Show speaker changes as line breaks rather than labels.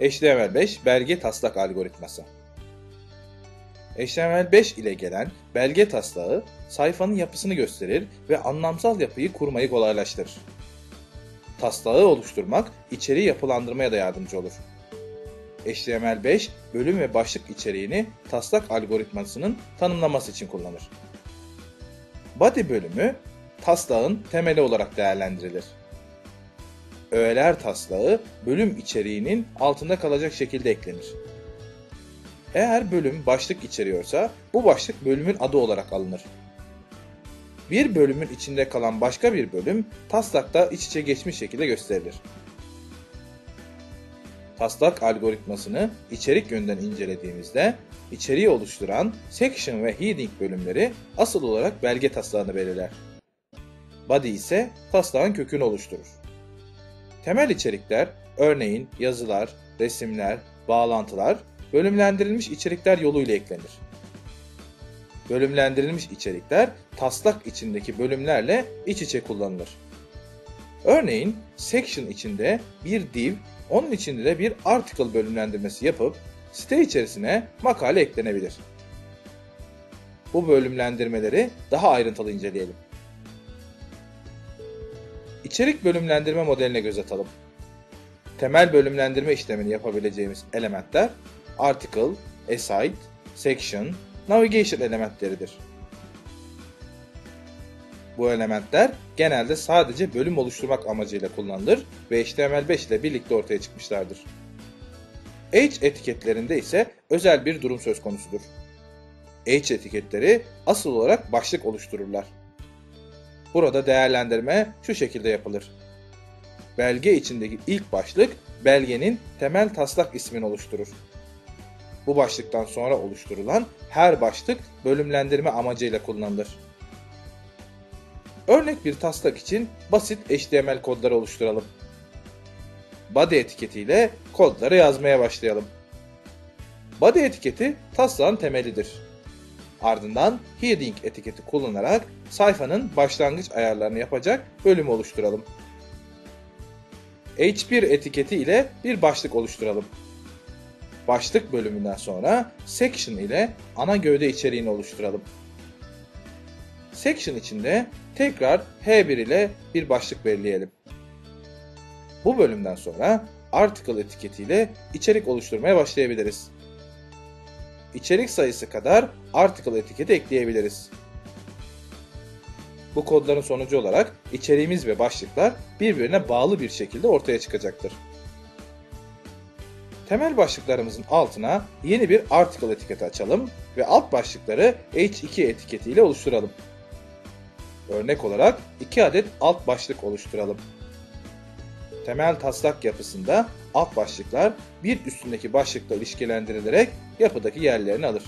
HTML5 belge taslak algoritması. HTML5 ile gelen belge taslağı sayfanın yapısını gösterir ve anlamsal yapıyı kurmayı kolaylaştırır. Taslağı oluşturmak içeriği yapılandırmaya da yardımcı olur. HTML5 bölüm ve başlık içeriğini taslak algoritmasının tanımlaması için kullanır. Body bölümü taslağın temeli olarak değerlendirilir. Öğeler taslağı bölüm içeriğinin altında kalacak şekilde eklenir. Eğer bölüm başlık içeriyorsa bu başlık bölümün adı olarak alınır. Bir bölümün içinde kalan başka bir bölüm taslakta iç içe geçmiş şekilde gösterilir. Taslak algoritmasını içerik yönden incelediğimizde içeriği oluşturan section ve heading bölümleri asıl olarak belge taslağını belirler. Body ise taslağın kökünü oluşturur. Temel içerikler, örneğin yazılar, resimler, bağlantılar, bölümlendirilmiş içerikler yoluyla eklenir. Bölümlendirilmiş içerikler taslak içindeki bölümlerle iç içe kullanılır. Örneğin section içinde bir div, onun içinde de bir article bölümlendirmesi yapıp site içerisine makale eklenebilir. Bu bölümlendirmeleri daha ayrıntılı inceleyelim. İçerik bölümlendirme modeline göz atalım. Temel bölümlendirme işlemini yapabileceğimiz elementler article, aside, section, navigation elementleridir. Bu elementler genelde sadece bölüm oluşturmak amacıyla kullanılır ve HTML5 ile birlikte ortaya çıkmışlardır. H etiketlerinde ise özel bir durum söz konusudur. H etiketleri asıl olarak başlık oluştururlar. Burada değerlendirme şu şekilde yapılır. Belge içindeki ilk başlık belgenin temel taslak ismini oluşturur. Bu başlıktan sonra oluşturulan her başlık bölümlendirme amacıyla kullanılır. Örnek bir taslak için basit HTML kodları oluşturalım. Body etiketiyle kodları yazmaya başlayalım. Body etiketi taslağın temelidir. Ardından heading etiketi kullanarak sayfanın başlangıç ayarlarını yapacak bölümü oluşturalım. H1 etiketi ile bir başlık oluşturalım. Başlık bölümünden sonra section ile ana gövde içeriğini oluşturalım. Section içinde tekrar H1 ile bir başlık belirleyelim. Bu bölümden sonra article etiketiyle içerik oluşturmaya başlayabiliriz. İçerik sayısı kadar article etiketi ekleyebiliriz. Bu kodların sonucu olarak içeriğimiz ve başlıklar birbirine bağlı bir şekilde ortaya çıkacaktır. Temel başlıklarımızın altına yeni bir article etiketi açalım ve alt başlıkları H2 etiketiyle oluşturalım. Örnek olarak 2 adet alt başlık oluşturalım. Temel taslak yapısında alt başlıklar bir üstündeki başlıkla ilişkilendirilerek yapıdaki yerlerini alır.